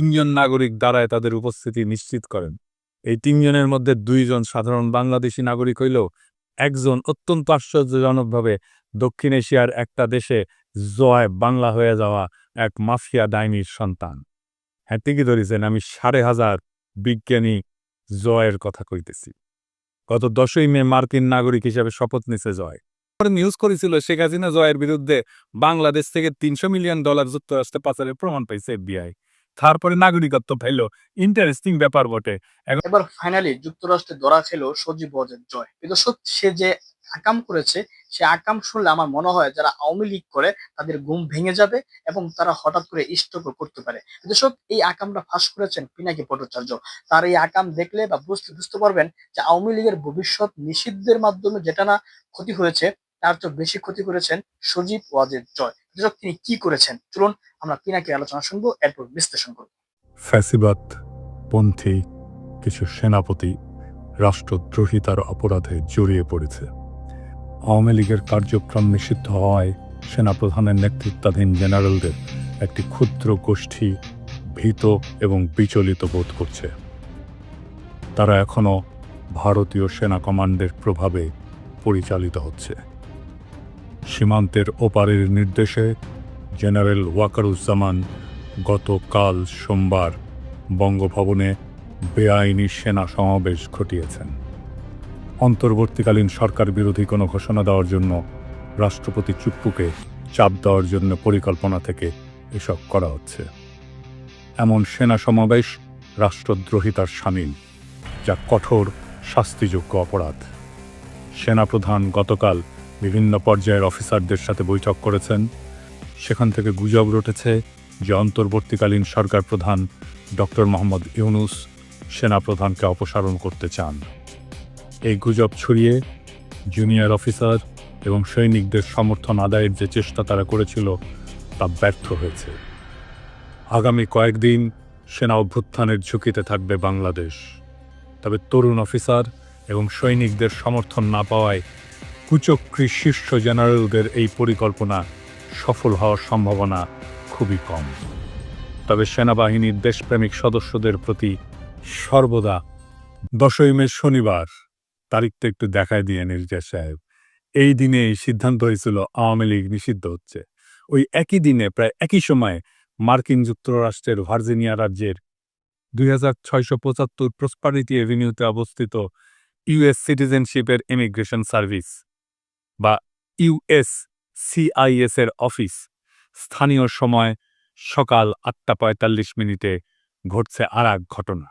তিনজন নাগরিক দ্বারায় তাদের উপস্থিতি নিশ্চিত করেন। এই তিনজনের মধ্যে দুইজন সাধারণ বাংলাদেশি নাগরিক হইলেও একজন অত্যন্ত আশ্চর্যজনকভাবে দক্ষিণ এশিয়ার একটা দেশে জয় বাংলা হয়ে যাওয়া এক মাফিয়া ডাইনির সন্তান। হ্যাঁ ঠিকই ধরেছেন, আমি সাড়ে হাজার বিজ্ঞানী জয়ের কথা কইতেছি। গত দশই মে মার্কিন নাগরিক হিসেবে শপথ নিছে জয় পরে নিউজ করেছিল, শেখ হাসিনা জয়ের বিরুদ্ধে বাংলাদেশ থেকে তিনশো মিলিয়ন ডলার যুক্তরাষ্ট্রে পাচারের প্রমাণ পাইছে এফবিআই। তারপরে নাগরিকত্ব পাইল। ইন্টারেস্টিং ব্যাপার বটে। এবার ফাইনালি যুক্তরাষ্ট্রে ধরা ছিল সজীব ওয়াজেদ জয়। কিন্তু সে যে আকাম করেছে, সে আকাম শুনলে আমার মনে হয় যারা আওয়ামী লীগ করে, তাদের ঘুম ভেঙে যাবে এবং তারা হঠাৎ করে স্ট্রোকও করতে পারে। দর্শক এই আকামটা ফাঁস করেছেন পিনাকি ভট্টাচার্য। তার এই আকাম দেখলে বা বুঝতে বুঝতে পারবেন যে আওয়ামী লীগের ভবিষ্যৎ নিষিদ্ধের মাধ্যমে যেটা না ক্ষতি হয়েছে, তার চেয়ে বেশি ক্ষতি করেছেন সজীব ওয়াজের জয়। দর্শক তিনি কি করেছেন? চলুন আমরা পিনাকির আলোচনা শুনব, এরপর বিশ্লেষণ করব। ফ্যাসিবাদ, পন্থী, কিছু সেনাপতি, রাষ্ট্রদ্রোহিতার অপরাধে জড়িয়ে পড়েছে। আওয়ামী লীগের কার্যক্রম নিষিদ্ধ হওয়ায় সেনাপ্রধানের নেতৃত্বাধীন জেনারেলদের একটি ক্ষুদ্র গোষ্ঠী ভীত এবং বিচলিত বোধ করছে। তারা এখনও ভারতীয় সেনা কমান্ডের প্রভাবে পরিচালিত হচ্ছে। সীমান্তের ওপারের নির্দেশে জেনারেল ওয়াকারুজ্জামান গতকাল সোমবার বঙ্গভবনে বেআইনি সেনা সমাবেশ ঘটিয়েছেন। অন্তর্বর্তীকালীন সরকার বিরোধী কোনো ঘোষণা দেওয়ার জন্য রাষ্ট্রপতি চুপ্পুকে চাপ দেওয়ার জন্য পরিকল্পনা থেকে এসব করা হচ্ছে। এমন সেনা সমাবেশ রাষ্ট্রদ্রোহিতার সামিল যা কঠোর শাস্তিযোগ্য অপরাধ। সেনাপ্রধান গতকাল বিভিন্ন পর্যায়ের অফিসারদের সাথে বৈঠক করেছেন। সেখান থেকে গুজব রটেছে যে অন্তর্বর্তীকালীন সরকার প্রধান ডক্টর মোহাম্মদ ইউনুস সেনাপ্রধানকে অপসারণ করতে চান। এই গুজব ছড়িয়ে জুনিয়র অফিসার এবং সৈনিকদের সমর্থন আদায়ের যে চেষ্টা তারা করেছিল তা ব্যর্থ হয়েছে। আগামী কয়েকদিন সেনা অভ্যুত্থানের ঝুঁকিতে থাকবে বাংলাদেশ। তবে তরুণ অফিসার এবং সৈনিকদের সমর্থন না পাওয়ায় কুচক্রী শীর্ষ জেনারেলদের এই পরিকল্পনা সফল হওয়ার সম্ভাবনা খুবই কম। তবে সেনাবাহিনীর দেশপ্রেমিক সদস্যদের প্রতি সর্বদা দশই মে শনিবার তারিখটা একটু দেখায় দিয়ে নির্জা সাহেব। এই দিনে সিদ্ধান্ত হয়েছিল আওয়ামী লীগ নিষিদ্ধ হচ্ছে। ওই একই দিনে, প্রায় একই সময়ে মার্কিন যুক্তরাষ্ট্রের ভার্জিনিয়া রাজ্যের দুই হাজার ছয়শো পঁচাত্তর প্রসপারিটি এভিনিউতে অবস্থিত ইউএস সিটিজেনশিপের ইমিগ্রেশন সার্ভিস বা ইউএস সিআইএস এর অফিস স্থানীয় সময় সকাল আটটা পঁয়তাল্লিশ মিনিটে ঘটছে আর এক ঘটনা।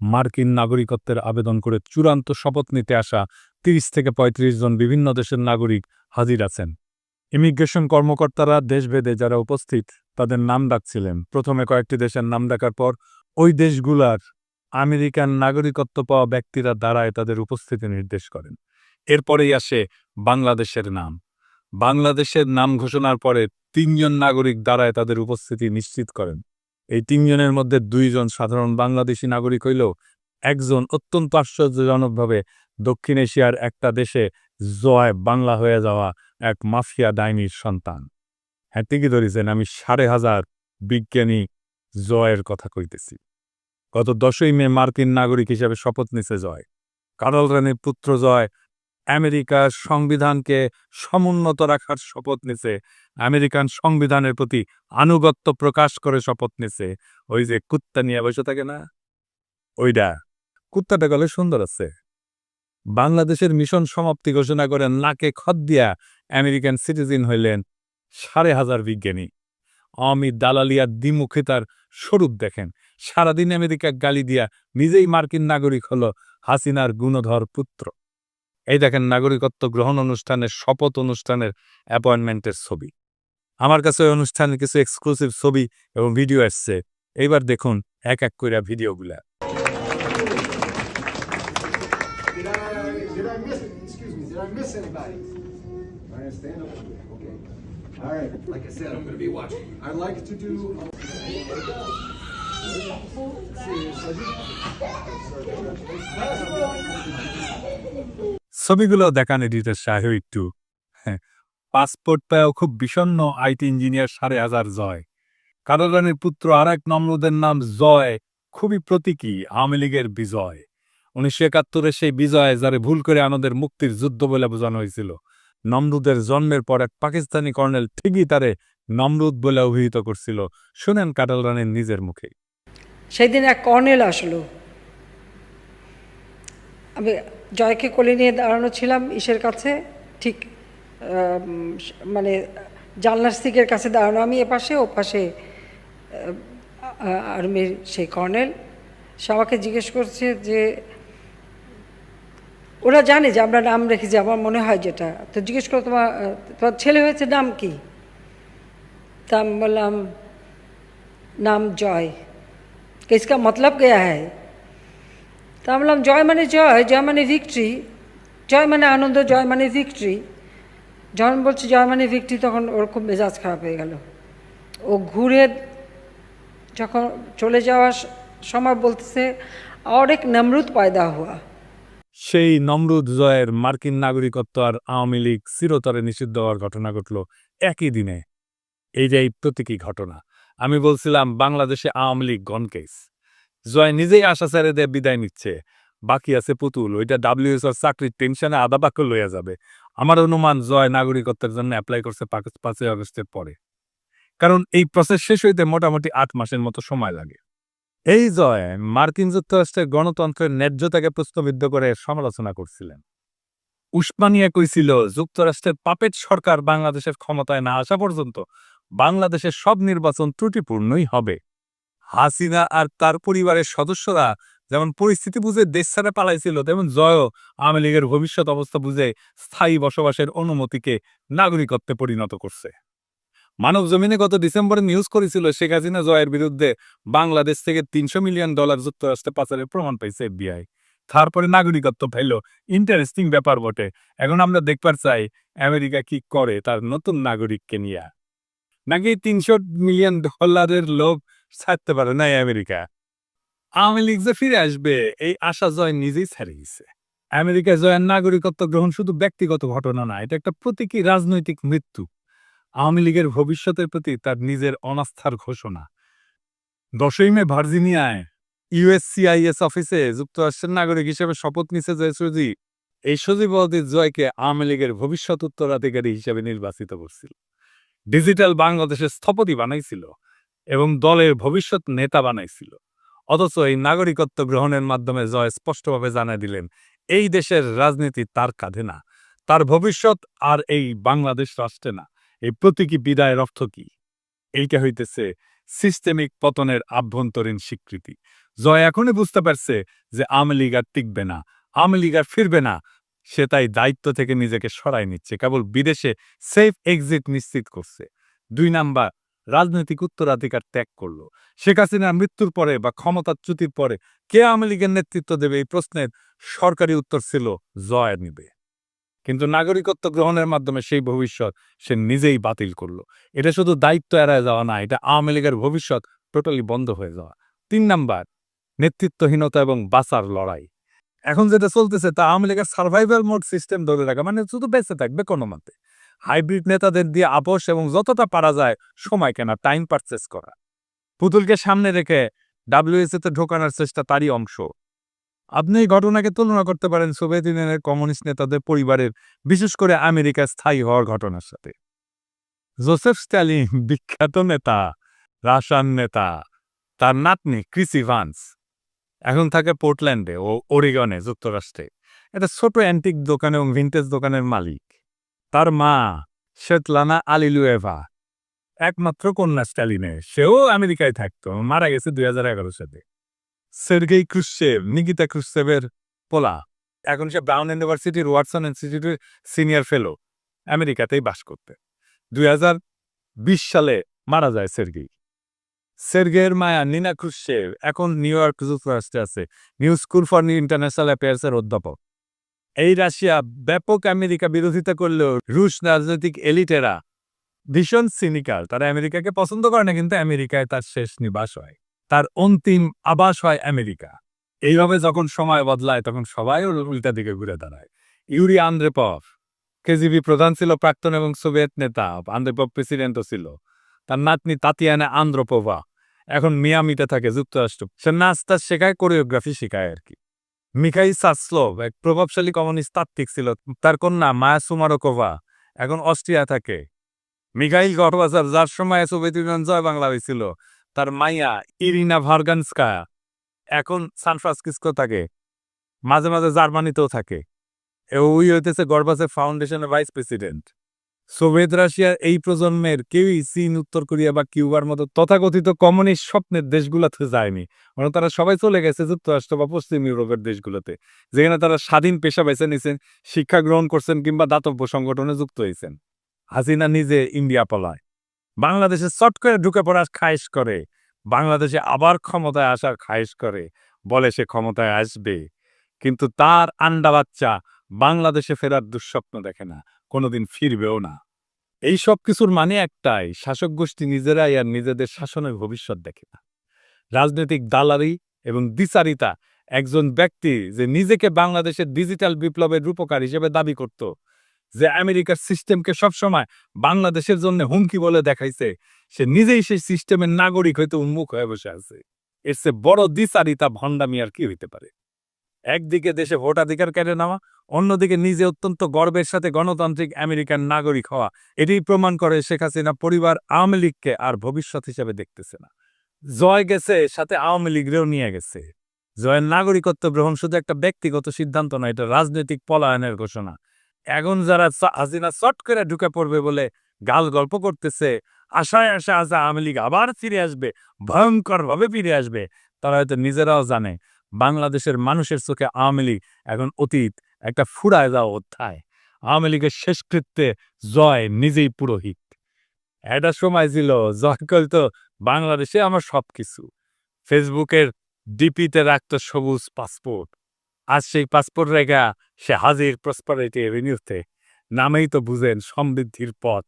মার্কিন নাগরিকত্বের আবেদন করে চূড়ান্ত শপথ নিতে আসা তিরিশ থেকে ৩৫ জন বিভিন্ন দেশের নাগরিক হাজির আছেন। ইমিগ্রেশন কর্মকর্তারা দেশভেদে যারা উপস্থিত, তাদের নাম ডাকছিলেন। প্রথমে কয়েকটি দেশের নাম ডাকার পর ওই দেশগুলার আমেরিকান নাগরিকত্ব পাওয়া ব্যক্তিরা দাঁড়ায় তাদের উপস্থিতি নির্দেশ করেন। এরপরেই আসে বাংলাদেশের নাম। বাংলাদেশের নাম ঘোষণার পরে তিনজন নাগরিক দাঁড়ায় তাদের উপস্থিতি নিশ্চিত করেন। এই তিনজনের মধ্যে দুইজন সাধারণ বাংলাদেশি নাগরিক হইলেও একজন অত্যন্ত আশ্চর্যজনকভাবে দক্ষিণ এশিয়ার একটা দেশে জয় বাংলা হয়ে যাওয়া এক মাফিয়া ডাইনির সন্তান। হ্যাঁ ঠিকই ধরেছেন, আমি সাড়ে হাজার বিজ্ঞানী জয়ের কথা কইতেছি। গত দশই মে মার্কিন নাগরিক হিসেবে শপথ নিছে জয় কারল রানীর পুত্র জয় আমেরিকার সংবিধানকে সমুন্নত রাখার শপথ নিছে। আমেরিকান সংবিধানের প্রতি আনুগত্য প্রকাশ করে শপথ নিছে। ওই যে কুত্তা নিয়ে বসে থাকে না? ওইটা কুত্তাটা গলে সুন্দর আছে। বাংলাদেশের মিশন সমাপ্তি ঘোষণা করে নাকে খত দিয়া আমেরিকান সিটিজেন হইলেন সাড়ে হাজার বিজ্ঞানী। অমিত দালালিয়ার দ্বিমুখিতার স্বরূপ দেখেন। সারাদিন আমেরিকা গালি দিয়া নিজেই মার্কিন নাগরিক হলো হাসিনার গুণধর পুত্র। এই দেখেন নাগরিকত্ব গ্রহণ অনুষ্ঠানের শপথ অনুষ্ঠানের অ্যাপয়েন্টমেন্টের ছবি। আমার কাছে ওই অনুষ্ঠানের কিছু এক্সক্লুসিভ ছবি এবং ভিডিও আসছে। এইবার দেখুন এক এক করে ভিডিওগুলা All right, like I said, I'm going to be watching. I'd like to do... ছবিগুলো দেখান এডিটর সাহেব একটু। হ্যাঁ, পাসপোর্ট পেয়েও খুব বিষণ্ণ আইটি ইঞ্জিনিয়ার সাড়ে হাজার জয়। কারাগানের পুত্র আর এক নমরুদের নাম জয় খুবই প্রতীকী আওয়ামী লীগের বিজয়। উনিশশো একাত্তরের সেই বিজয় যারে ভুল করে আমাদের মুক্তির যুদ্ধ বলে বোঝানো হয়েছিল। নমরুদের জন্মের পর এক পাকিস্তানি কর্নেল ঠিকই তারে নমরুদ বলে অভিহিত করছিল। শুনেন কাটাল রানের নিজের মুখে। সেদিন এক কর্নেল আসলো। আমি জয়কে কোলে নিয়ে দাঁড়ানো ছিলাম ইসের কাছে, ঠিক মানে জানলার সিকের কাছে দাঁড়ানো। আমি এপাশে ও পাশে আর্মির সেই কর্নেল। সে আমাকে জিজ্ঞেস করছে যে, ওরা জানে যে আমরা নাম রেখেছি, আমার মনে হয় যেটা। তো জিজ্ঞেস করো তোমার তোমার ছেলে হয়েছে নাম কি? তা আমি বললাম, নাম জয়। कि इसका मतलब क्या है তা আমি বললাম জয় মানে জয় জয় মানে ভিক্টরি জয় মানে আনন্দ জয় মানে ভিক্টরি যখন বলছি জয় মানে ভিক্টরি তখন ওর খুব মেজাজ খারাপ হয়ে গেল ও ঘুরে যখন চলে যাওয়ার স- সময় বলতেছে और एक नमरूद पैदा हुआ সেই নমরুদ জয়ের মার্কিন নাগরিকত্ব আর আওয়ামী লীগ চিরতরে নিষিদ্ধ হওয়ার ঘটনা ঘটল একই দিনে এই যে এই প্রতীকী ঘটনা আমি বলছিলাম, বাংলাদেশে আওয়ামী লীগ গনকেস জয় নিজেই আশা ছেড়ে দিয়ে বিদায় নিচ্ছে। বাকি আছে পুতুল, ওইটা ডাব্লিউএসআর চাকরির টেনশনে আদা বাক্য লইয়া যাবে। আমার অনুমান জয় নাগরিকত্বের জন্য অ্যাপ্লাই করছে পাঁচই আগস্টের পরে। কারণ এই প্রসেস শেষ হইতে মোটামুটি আট মাসের মতো সময় লাগে। এই জয় মার্কিন যুক্তরাষ্ট্রের গণতন্ত্রের ন্যায্যতাকে প্রশ্নবিদ্ধ করে সমালোচনা করছিলেন। উসমানিয়া কইছিল, যুক্তরাষ্ট্রের পাপেট সরকার বাংলাদেশের ক্ষমতায় না আসা পর্যন্ত বাংলাদেশের সব নির্বাচন ত্রুটিপূর্ণই হবে। হাসিনা আর তার পরিবারের সদস্যরা যেমন পরিস্থিতি বুঝে দেশ ছাড়া পালাইছিল, তেমন জয়ও আওয়ামী লীগের ভবিষ্যৎ অবস্থা বুঝে স্থায়ী বসবাসের অনুমতিকে নাগরিকত্বে পরিণত করছে। মানব জমিনে গত ডিসেম্বরে নিউজ করেছিল, শেখ হাসিনা জয়ের বিরুদ্ধে বাংলাদেশ থেকে তিনশো মিলিয়ন ডলার যুক্তরাষ্ট্রে পাচারের প্রমাণ পাইছে এফবিআই। তারপরে নাগরিকত্ব পাইল ইন্টারেস্টিং ব্যাপার বটে। এখন আমরা দেখবার চাই, আমেরিকা কি করে তার নতুন নাগরিককে নিয়ে। নাকি তিনশো মিলিয়ন ডলারের লোভ ছাড়তে পারে? না এই আমেরিকা। আওয়ামী লীগ যে ফিরে আসবে, এই আশা জয় নিজেই ছেড়ে গেছে। আমেরিকা জয়ের নাগরিকত্ব গ্রহণ শুধু ব্যক্তিগত ঘটনা না, এটা একটা প্রতীকী রাজনৈতিক মৃত্যু। আওয়ামী লীগের ভবিষ্যতের প্রতি তার নিজের অনাস্থার ঘোষণা। দশই মে ভার্জিনিয়ায় ইউএসসিআইএস অফিসে যুক্তরাষ্ট্রের নাগরিক হিসেবে শপথ নিছে জয় সজি এই সজীবতী জয়কে আওয়ামী লীগের ভবিষ্যৎ উত্তরাধিকারী হিসেবে নির্বাচিত করছিল। ডিজিটাল বাংলাদেশের স্থপতি বানাইছিল এবং দলের ভবিষ্যৎ নেতা বানাইছিল। অথচ এই নাগরিকত্ব গ্রহণের মাধ্যমে জয় স্পষ্টভাবে জানাই দিলেন, এই দেশের রাজনীতি তার কাঁধে না। তার ভবিষ্যৎ আর এই বাংলাদেশ রাষ্ট্রে না। এই প্রতীকী বিদায়ের অর্থ কি? এইটা হইতেছে সিস্টেমিক পতনের আভ্যন্তরীণ স্বীকৃতি। জয় এখনই বুঝতে পারছে যে আওয়ামী লীগ আর টিকবে না, আওয়ামী লীগ আর ফিরবে না সে তাই দায়িত্ব থেকে নিজেকে সরাই নিচ্ছে। কেবল বিদেশে সেফ এক্সিট নিশ্চিত করছে। দুই নাম্বার, রাজনৈতিক উত্তরাধিকার ত্যাগ করল। শেখ হাসিনার মৃত্যুর পরে বা ক্ষমতাচ্যুতির পরে কে আওয়ামী লীগের নেতৃত্ব দেবে এই প্রশ্নের সরকারি উত্তর ছিল জয় নিবে। কিন্তু নাগরিকত্ব গ্রহণের মাধ্যমে সেই ভবিষ্যৎ সে নিজেই বাতিল করল। এটা শুধু দায়িত্ব এড়ায় যাওয়া না, এটা আওয়ামী লীগের ভবিষ্যৎ টোটালি বন্ধ হয়ে যাওয়া। তিন নাম্বার, নেতৃত্বহীনতা এবং বাঁচার লড়াই। এখন যেটা চলতেছে, তা আওয়ামী লীগের সার্ভাইভাল মোড সিস্টেম ধরে রাখা মানে শুধু বেঁচে থাকবে কোনো মতে। হাইব্রিড নেতাদের দিয়ে আপোষ এবং যতটা পারা যায় সময় কেনা টাইম পারচেস করা। পুতুলকে সামনে রেখে ডাব্লিউএসএ তে ঢোকানোর চেষ্টা তারই অংশ। আপনি এই ঘটনাকে তুলনা করতে পারেন সোভিয়েত ইউনিয়নের কমিউনিস্ট নেতাদের পরিবারের, বিশেষ করে আমেরিকায় স্থায়ী হওয়ার ঘটনার সাথে। জোসেফ স্ট্যালিন বিখ্যাত নেতা রাশান নেতা, তার নাতনি ক্রিসি ভান্স। এখন থাকে পোর্টল্যান্ডে ও ওরিগনে যুক্তরাষ্ট্রে। একটা ছোট অ্যান্টিক দোকান এবং ভিন্টেজ দোকানের মালিক। তার মা শেতলানা আলিলুয়েভা একমাত্র কন্যা স্ট্যালিনের সেও আমেরিকায় থাকতো, মারা গেছে দুই হাজার এগারো সালে। সের্গেই ক্রুশেভ নিকিতা ক্রুশেভের পোলা। এখন সে ব্রাউন ইউনিভার্সিটির, ওয়াটসন ইনস্টিটিউটের সিনিয়র ফেলো। আমেরিকাতেই বাস করতে। দুই হাজার বিশ সালে মারা যায় সের্গেই। সের্গের মায়া, নিনা ক্রুশেভ এখন নিউ ইয়র্ক যুক্তরাষ্ট্রে আছে। নিউ স্কুল ফর ইন্টারন্যাশনাল অ্যাফেয়ার্সের অধ্যাপক। এই রাশিয়া ব্যাপক আমেরিকা বিরোধিতা করলেও রুশ রাজনৈতিক এলিটেরা ভীষণ সিনিকাল তারা আমেরিকাকে পছন্দ করে না, কিন্তু আমেরিকায় তার শেষ নিবাস হয়। তার অন্তিম আবাস হয় আমেরিকা। এইভাবে যখন সময় বদলায়, তখন সবাই উল্টা দিকে ঘুরে দাঁড়ায়। ইউরি আন্দ্রেপভ, কেজিবি প্রধান ছিল প্রাক্তন এবং সোভিয়েত নেতা, আন্দ্রেপভ প্রেসিডেন্টও ছিল। তার নাতনি তাতিয়ানা আন্দ্রপোভা। এখন মিয়ামিতে থাকে, যুক্তরাষ্ট্র। সে নাচটা শেখায়, কোরিওগ্রাফি শেখায় আর কি। মিখাই সাসলোভ, এক প্রভাবশালী কমিউনিস্ট তাত্ত্বিক ছিল। তার কন্যা মায়া সুমারোকোভা এখন অস্ট্রিয়া থাকে। মিখাইল গডবাজার যার সময় সোভিয়েত ইউনিয়ন জয় বাংলা হয়েছিল, তার মাইয়া ইরিনা ভার্গানস্কা এখন সান ফ্রান্সিসকো থাকে। মাঝে মাঝে জার্মানিতেও থাকে। এ ওই হইতেছে গর্বাসের ফাউন্ডেশনের ভাইস প্রেসিডেন্ট। সোভিয়েত রাশিয়ার এই প্রজন্মের কেউই চীন, উত্তর কোরিয়া বা কিউবার মতো তথাকথিত কমিউনিস্ট স্বপ্নের দেশগুলোতে যায়নি। বরং তারা সবাই চলে গেছে যুক্তরাষ্ট্র বা পশ্চিম ইউরোপের দেশগুলোতে, যেখানে তারা স্বাধীন পেশা বেছে নিছেন শিক্ষা গ্রহণ করছেন কিংবা দাতব্য সংগঠনে যুক্ত হয়েছেন। হাসিনা নিজে ইন্ডিয়া পলায়। বাংলাদেশে চট করে ঢুকে পড়ার খায়েশ করে। বাংলাদেশে আবার ক্ষমতায় আসার খায়েশ করে, বলে সে ক্ষমতায় আসবে। কিন্তু তার আন্ডা বাচ্চা বাংলাদেশে ফেরার দুঃস্বপ্ন দেখে না। কোনোদিন ফিরবেও না। এই সব কিছুর মানে একটাই, শাসক গোষ্ঠী নিজেরাই আর নিজেদের শাসনের ভবিষ্যৎ দেখে না। রাজনৈতিক দালারি এবং দ্বিচারিতা একজন ব্যক্তি যে নিজেকে বাংলাদেশের ডিজিটাল বিপ্লবের রূপকার হিসেবে দাবি করত, যে আমেরিকার সিস্টেমকে সবসময় বাংলাদেশের জন্য হুমকি বলে দেখাইছে, সে নিজেই সেই সিস্টেমের নাগরিক হইতে উন্মুখ হয়ে বসে আছে। এর চেয়ে বড় দ্বিচারিতা, ভণ্ডামি আর কি হইতে পারে? একদিকে দেশে ভোটাধিকার কেড়ে নেওয়া, অন্যদিকে নিজে অত্যন্ত গর্বের সাথে গণতান্ত্রিক আমেরিকান নাগরিক হওয়া। এটি প্রমাণ করে শেখ হাসিনা পরিবার আওয়ামী লীগকে আর ভবিষ্যৎ হিসেবে দেখতেছে না। জয় গেছে, সাথে আওয়ামী লীগরেও নিয়ে গেছে। জয়ের নাগরিকত্ব গ্রহণ শুধু একটা ব্যক্তিগত সিদ্ধান্ত নয়, এটা রাজনৈতিক পলায়নের ঘোষণা। এখন যারা হাসিনা চট করে ঢুকে পড়বে বলে গাল গল্প করতেছে, আশায় আশা আশা আওয়ামী লীগ আবার ফিরে আসবে, ভয়ঙ্করভাবে ফিরে আসবে, তারা হয়তো নিজেরাও জানে। বাংলাদেশের মানুষের চোখে আওয়ামী লীগ এখন অতীত, একটা ফুরায় যাওয়া অধ্যায়। আওয়ামী লীগের শেষকৃত্যে জয় নিজেই পুরোহিত। একটা সময় ছিল, জয় করতো বাংলাদেশে আমার সবকিছু। ফেসবুকের ডিপিতে রাখত সবুজ পাসপোর্ট। আজ সেই পাসপোর্ট রেখা সে হাজির প্রসপারিটি এভিনিউতে। নামেই তো বুঝেন সমৃদ্ধির পথ।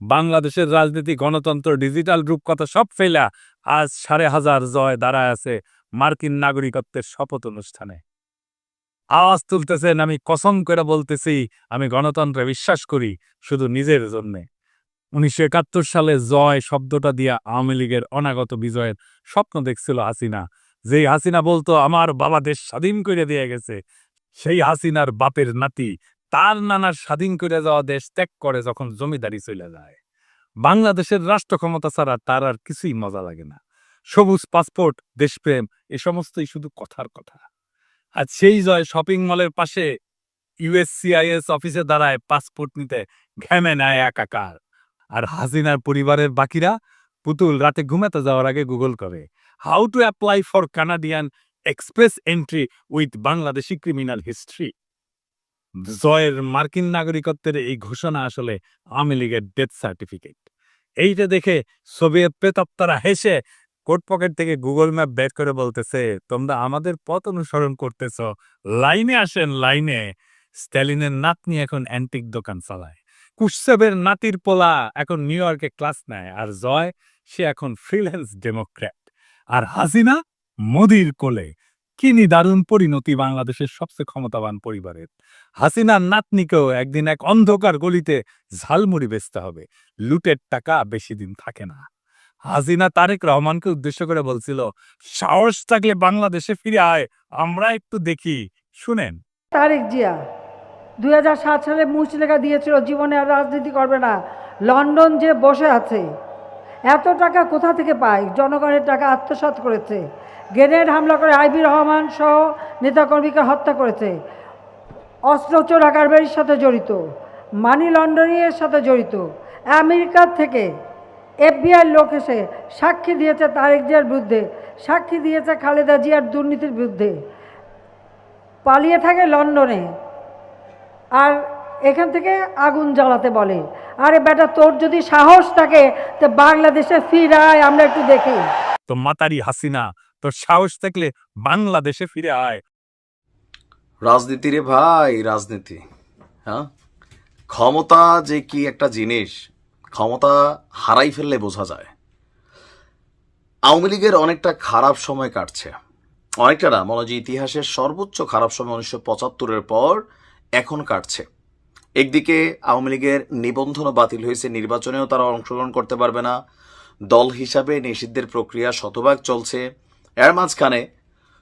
বাংলাদেশের রাজনীতি, গণতন্ত্র, ডিজিটাল রূপকথা সব ফেলা আজ সাড়ে হাজার জয় দাঁড়ায় আছে মার্কিন নাগরিকত্বের শপথ অনুষ্ঠানে। আওয়াজ তুলতেছেন, আমি কসম করে বলতেছি, আমি গণতন্ত্রে বিশ্বাস করি শুধু নিজের জন্যে। উনিশশো একাত্তর সালে জয় শব্দটা দিয়া আওয়ামী লীগের অনাগত বিজয়ের স্বপ্ন দেখছিল হাসিনা। যেই হাসিনা বলতো, আমার বাবা দেশ স্বাধীন করে দিয়ে গেছে। সেই হাসিনার বাপের নাতি, তার নানার স্বাধীন করে যাওয়া দেশ ত্যাগ করে যখন জমিদারি চলে যায়। বাংলাদেশের রাষ্ট্র ক্ষমতা ছাড়া তার আর কিছুই মজা লাগে না। সবুজ পাসপোর্ট, দেশপ্রেম, এ সমস্তই শুধু কথার কথা। আর সেই জয় শপিং মলের পাশে ইউএসসিআইএস অফিসে দাঁড়ায় পাসপোর্ট নিতে ঘেমে নেয় একাকার। আর হাসিনার পরিবারের বাকিরা পুতুল রাতে ঘুমাতে যাওয়ার আগে গুগল করে how to apply for Canadian express entry with Bangladeshi criminal history জয়ের মার্কিন নাগরিকত্বের এই ঘোষণা আসলে আওয়ামী লীগের ডেথ সার্টিফিকেট। এইটা দেখে সোভিয়েত প্রেতাত্মারা হেসে কোট পকেট থেকে গুগল ম্যাপ বের করে বলতেছে, তোমরা আমাদের পথ অনুসরণ করতেছ। লাইনে আসেন, লাইনে। স্ট্যালিনের নাতনি এখন অ্যান্টিক দোকান চালায়। কুৎসবের নাতির পোলা এখন নিউ ইয়র্কে ক্লাস নেয় আর জয়, সে এখন ফ্রিল্যান্স ডেমোক্র্যাট। আর হাসিনা মোদির কোলে। কিনি দারুণ পরিণতি বাংলাদেশের সবচেয়ে ক্ষমতাবান পরিবারের। হাসিনার নাতনিকেও একদিন এক অন্ধকার গলিতে ঝালমুড়ি বেচতে হবে। লুটের টাকা বেশি দিন থাকে না। হাসিনা তারেক রহমানকে উদ্দেশ্য করে বলছিল, সাহস থাকলে বাংলাদেশে ফিরে আয়, আমরা একটু দেখি। শুনেন। তারেক জিয়া, দুই হাজার সাত সালে মুচলেখা দিয়েছিল, জীবনে আর রাজনীতি করবে না। লন্ডন যে বসে আছে, এত টাকা কোথা থেকে পায়? জনগণের টাকা আত্মসাৎ করেছে। গ্রেনেড হামলা করে আইবি রহমান সহ নেতাকর্মীকে হত্যা করেছে। অস্ত্র চোরা কারবারির সাথে জড়িত। মানি লন্ডারিংয়ের সাথে জড়িত। আমেরিকার থেকে এফবিআই লোক এসে সাক্ষী দিয়েছে তারেক জিয়ার বিরুদ্ধে। সাক্ষী দিয়েছে খালেদা জিয়ার দুর্নীতির বিরুদ্ধে। পালিয়ে থাকে লন্ডনে। আর এখান থেকে আগুন জ্বালাতে বলে। আরে বেটা তোর যদি সাহস থাকে তো বাংলাদেশে ফিরায় আমরা একটু দেখি। তো মাতারি হাসিনা তোর সাহস থাকলে বাংলাদেশে ফিরে আয়। রাজনীতি রে ভাই রাজনীতি হ্যাঁ? ক্ষমতা যে কি একটা জিনিস ক্ষমতা হারাই ফেললে বোঝা যায়। আওয়ামী লীগের অনেকটা খারাপ সময় কাটছে। অনেকটা না, মনে যে ইতিহাসের সর্বোচ্চ খারাপ সময় উনিশশো পঁচাত্তরের পর এখন কাটছে। একদিকে আওয়ামী লীগের নিবন্ধনও বাতিল হয়েছে, নির্বাচনেও তারা অংশগ্রহণ করতে পারবে না। দল হিসাবে নিষিদ্ধের প্রক্রিয়া শতভাগ চলছে। এর মাঝখানে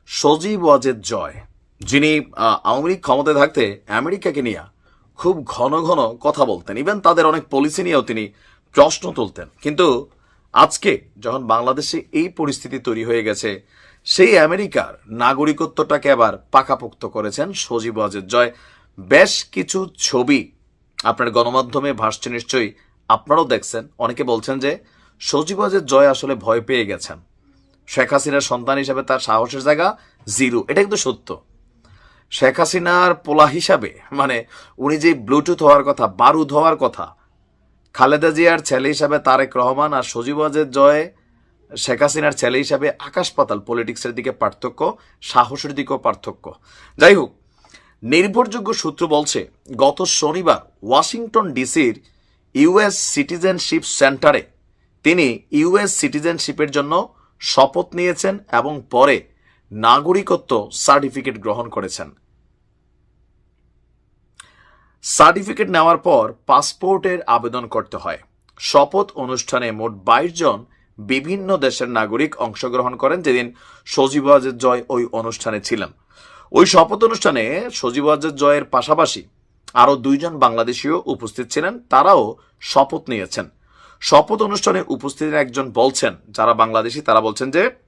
সজীব ওয়াজেদ জয়, যিনি আওয়ামী লীগ ক্ষমতায় থাকতে আমেরিকাকে নিয়ে খুব ঘন ঘন কথা বলতেন। ইভেন তাদের অনেক পলিসি নিয়েও তিনি প্রশ্ন তুলতেন। কিন্তু আজকে যখন বাংলাদেশে এই পরিস্থিতি তৈরি হয়ে গেছে, সেই আমেরিকার নাগরিকত্বটাকে আবার পাকাপোক্ত করেছেন সজীব ওয়াজেদ জয়। বেশ কিছু ছবি আপনার গণমাধ্যমে ভাসছে নিশ্চয়ই, আপনারাও দেখছেন। অনেকে বলছেন যে সজীব ওয়াজেদ জয় আসলে ভয় পেয়ে গেছেন। শেখ হাসিনার সন্তান হিসাবে তার সাহসের জায়গা জিরো। এটা কিন্তু সত্য। শেখ হাসিনার পোলা হিসাবে মানে উনি যে ব্লুটুথ হওয়ার কথা, বারুদ হওয়ার কথা, খালেদা জিয়ার ছেলে হিসাবে তারেক রহমান আর সজীব ওয়াজেদ জয় শেখ হাসিনার ছেলে হিসাবে আকাশ পাতাল পলিটিক্সের দিকে পার্থক্য, সাহসের দিকেও পার্থক্য। যাই হোক, নির্ভরযোগ্য সূত্র বলছে, গত শনিবার ওয়াশিংটন ডিসির ইউএস সিটিজেনশিপ সেন্টারে তিনি ইউএস সিটিজেনশিপের জন্য শপথ নিয়েছেন এবং পরে নাগরিকত্ব সার্টিফিকেট গ্রহণ করেছেন। সার্টিফিকেট নেওয়ার পর পাসপোর্টের আবেদন করতে হয়। শপথ অনুষ্ঠানে মোট বাইশ জন বিভিন্ন দেশের নাগরিক অংশগ্রহণ করেন যেদিন সজীব জয় ওই অনুষ্ঠানে ছিলেন। ওই শপথ অনুষ্ঠানে সজীব জয়ের পাশাপাশি আরও দুইজন বাংলাদেশিও উপস্থিত ছিলেন, তারাও শপথ নিয়েছেন। শপথ অনুষ্ঠানে উপস্থিত একজন বলছেন, যারা বাংলাদেশি, তারা বলছেন যে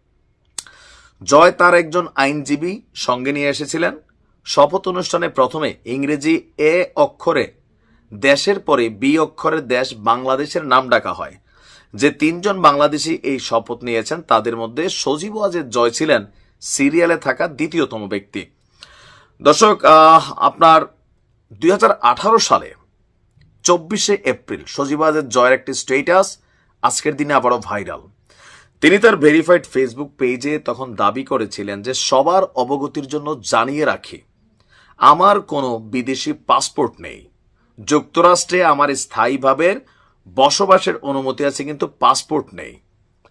জয় তার একজন আইনজীবী সঙ্গে নিয়ে এসেছিলেন। শপথ অনুষ্ঠানে প্রথমে ইংরেজি এ অক্ষরে, দেশের পরে বি অক্ষরের দেশ বাংলাদেশের নাম ডাকা হয়। যে তিনজন বাংলাদেশী এই শপথ নিয়েছেন, তাদের মধ্যে সজীব ওয়াজেদ জয় ছিলেন সিরিয়ালে থাকা দ্বিতীয়তম ব্যক্তি। দর্শক আপনার দুই হাজার আঠারো সালে চব্বিশে এপ্রিল সজীব ওয়াজেদ জয়ের একটি স্টেটাস আজকের দিনে আবারও ভাইরাল। তিনি তার ভেরিফাইড ফেসবুক পেজে তখন দাবি করেছিলেন যে সবার অবগতির জন্য জানিয়ে রাখি, আমার কোনো বিদেশি পাসপোর্ট নেই। যুক্তরাষ্ট্রে আমার স্থায়ীভাবে বসবাসের অনুমতি আছে, কিন্তু পাসপোর্ট নেই।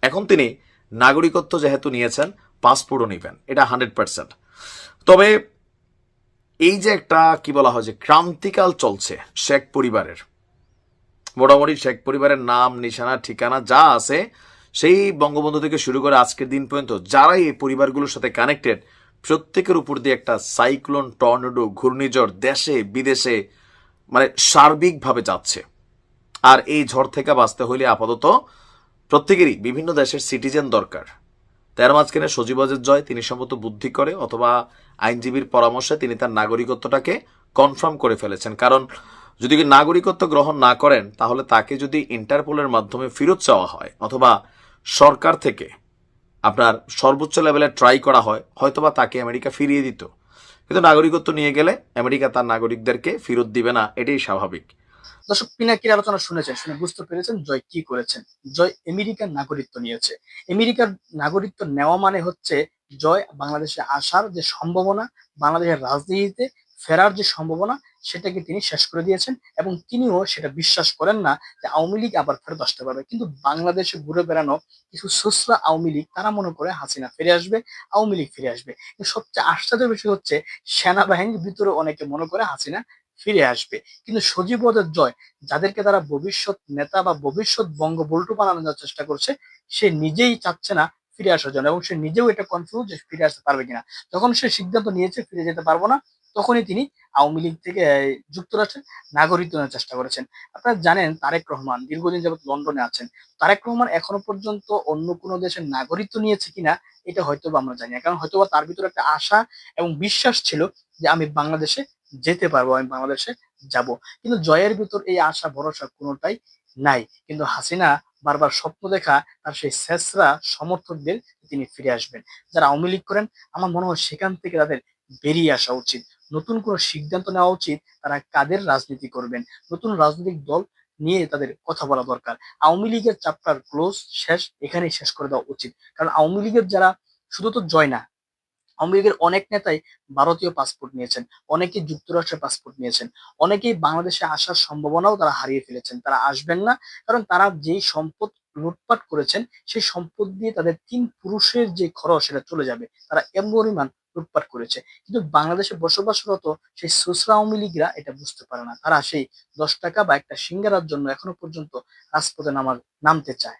এখন তিনি নাগরিকত্ব যেহেতু নিয়েছেন পাসপোর্টও নেবেন। এটা হান্ড্রেড পার্সেন্ট তবে এই যে একটা, কি বলা হয় যে ক্রান্তিকাল চলছে শেখ পরিবারের, মোটামুটি শেখ পরিবারের নাম, নিশানা, ঠিকানা যা আছে সেই বঙ্গবন্ধু থেকে শুরু করে আজকের দিন পর্যন্ত যারাই এই পরিবারগুলোর সাথে কানেক্টেড প্রত্যেকের উপর দিয়ে একটা সাইক্লোন টর্নেডো ঘূর্ণিঝড় দেশে, বিদেশে মানে সার্বিকভাবে যাচ্ছে। আর এই ঝড় থেকে বাঁচতে হইলে আপাতত প্রত্যেকেরই বিভিন্ন দেশের সিটিজেন দরকার। তার মাঝখানে সজীবাজের জয়, তিনি সম্ভবত বুদ্ধি করে অথবা আইনজীবীর পরামর্শে তিনি তার নাগরিকত্বটাকে কনফার্ম করে ফেলেছেন। কারণ যদি নাগরিকত্ব গ্রহণ না করেন, তাহলে তাকে যদি ইন্টারপোলের মাধ্যমে ফেরত চাওয়া হয়, অথবা সরকার থেকে আপনার সর্বোচ্চ লেভেলে ট্রাই করা হয়, হয়তোবা তাকে আমেরিকা ফিরিয়ে দিত। কিন্তু নাগরিকত্ব নিয়ে গেলে আমেরিকা তার নাগরিকদেরকে ফেরত দিবে না, এটাই স্বাভাবিক। দর্শক, পিনাকির আলোচনা শুনেছেন, শুনে বুঝতে পেরেছেন জয় কি করেছেন? জয় আমেরিকার নাগরিকত্ব নিয়েছে। আমেরিকার নাগরিকত্ব নেওয়া মানে হচ্ছে জয় বাংলাদেশে আসার যে সম্ভাবনা, বাংলাদেশের রাজনীতিতে ফেরার যে সম্ভাবনা সেটাকে তিনি শেষ করে দিয়েছেন এবং তিনিও সেটা বিশ্বাস করেন না যে আওয়ামী লীগ আবার ফেরত আসতে পারবে। কিন্তু বাংলাদেশে ঘুরে বেড়ানো কিছু সুসরা আওয়ামী লীগ, তারা মনে করে হাসিনা ফিরে আসবে, আওয়ামী লীগ ফিরে আসবে। সবচেয়ে আশ্চর্যের বিষয় হচ্ছে সেনাবাহিনীর ভিতরে অনেকে মনে করে হাসিনা ফিরে আসবে। কিন্তু সজীবদের জয়, যাদেরকে তারা ভবিষ্যৎ নেতা বা ভবিষ্যৎ বঙ্গবল্টু বানানোর চেষ্টা করছে, সে নিজেই চাচ্ছে না ফিরে আসার জন্য এবং সে নিজেও এটা কনফিউজ ফিরে আসতে পারবে কিনা। তখন সে সিদ্ধান্ত নিয়েছে ফিরে যেতে পারব না তখনই তিনি আওয়ামী লীগ থেকে যুক্তরাষ্ট্রের নাগরিকত্ব নেওয়ার চেষ্টা করেছেন। আপনারা জানেন তারেক রহমান দীর্ঘদিন যাবত লন্ডনে আছেন। তারেক রহমান এখনও পর্যন্ত অন্য কোনো দেশের নাগরিকত্ব নিয়েছে কিনা, এটা হয়তো আমরা জানি না। কারণ হয়তো তার ভিতরে একটা আশা এবং বিশ্বাস ছিল যে আমি বাংলাদেশে যেতে পারব, আমি বাংলাদেশে যাব। কিন্তু জয়ের ভিতর এই আশা, ভরসা কোনোটাই নাই। কিন্তু হাসিনা বারবার স্বপ্ন দেখা তার সেই শেষরা সমর্থকদের তিনি ফিরে আসবেন। যারা আওয়ামী লীগ করেন, আমার মনে হয় সেখান থেকে তাদের বেরিয়ে আসা উচিত। নতুন কোনো সিদ্ধান্ত নেওয়া উচিত তারা কাদের রাজনীতি করবেন। নতুন রাজনৈতিক দল নিয়ে তাদের কথা বলা দরকার। আওয়ামী লীগের চ্যাপ্টার ক্লোজ শেষ, এখানেই শেষ করে দেওয়া উচিত। কারণ আওয়ামী লীগের যারা শুধু তো জয় না, আওয়ামী লীগের অনেক নেতাই ভারতীয় পাসপোর্ট নিয়েছেন, অনেকেই যুক্তরাষ্ট্রের পাসপোর্ট নিয়েছেন, অনেকেই বাংলাদেশে আসার সম্ভাবনাও তারা হারিয়ে ফেলেছেন। তারা আসবেন না, কারণ তারা যেই সম্পদ লুটপাট করেছেন, সেই সম্পদ দিয়ে তাদের তিন পুরুষের যে খরচ সেটা চলে যাবে। তারা এম পরিমাণ লুটপাট করেছে। কিন্তু বাংলাদেশে বসবাসরত সেই সুসরা আওয়ামী লীগরা এটা বুঝতে পারে না। তারা সেই দশ টাকা বা একটা সিঙ্গারার জন্য এখনও পর্যন্ত রাজপথে নামার, নামতে চায়।